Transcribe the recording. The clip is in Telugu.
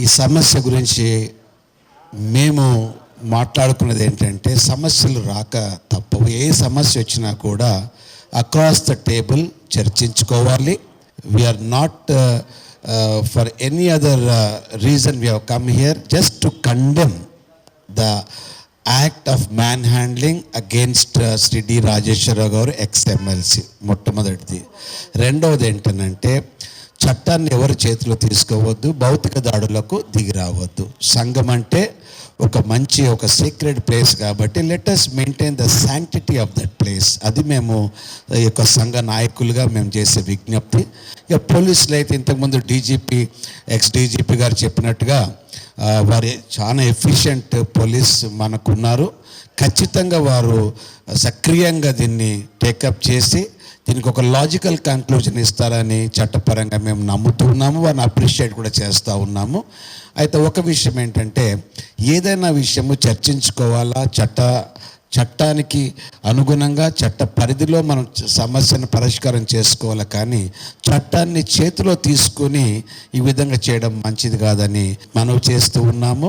ఈ సమస్య గురించి మేము మాట్లాడుకున్నది ఏంటంటే సమస్యలు రాక తప్పవు. ఏ సమస్య వచ్చినా కూడా across the table చర్చించుకోవాలి. We're not for any other reason we come here just to condemn the act of manhandling against Shri D Rajeshwararao గారు ఎక్స్ ఎమ్మెల్సీ మొట్టమొదటిది. రెండవది ఏంటనంటే చట్టాన్ని ఎవరి చేతిలో తీసుకోవద్దు భౌతిక దాడులకు దిగి రావద్దు. సంఘం అంటే ఒక మంచి ఒక సీక్రెట్ ప్లేస్ కాబట్టి let maintain the sanctity of that place అది మేము ఈ యొక్క సంఘ నాయకులుగా మేము చేసే విజ్ఞప్తి. ఇక పోలీసులు అయితే ఇంతకుముందు డీజీపీ ఎక్స్ డీజీపీ గారు చెప్పినట్టుగా వారి చాలా ఎఫిషియెంట్ పోలీస్ మనకున్నారు. ఖచ్చితంగా వారు సక్రియంగా దీన్ని టేకప్ చేసి దీనికి ఒక లాజికల్ కంక్లూజన్ ఇస్తారని చట్టపరంగా మేము నమ్ముతున్నాము వారిని అప్రిషియేట్ కూడా చేస్తూ ఉన్నాము. అయితే ఒక విషయం ఏంటంటే ఏదైనా విషయము చర్చించుకోవాలా? చట్ట చట్టానికి అనుగుణంగా చట్ట పరిధిలో మనం సమస్యను పరిష్కారం చేసుకోవాలి? కానీ చట్టాన్ని చేతిలో తీసుకొని ఈ విధంగా చేయడం మంచిది కాదని మనం చేస్తూ ఉన్నాము.